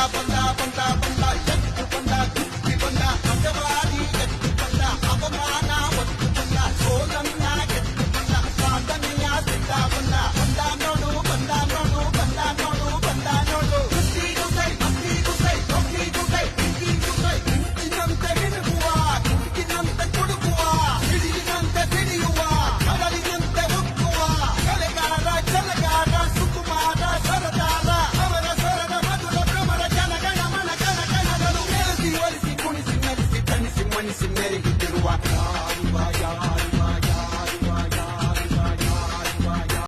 up. சின்னறிக்கிட்டுருவாக்கா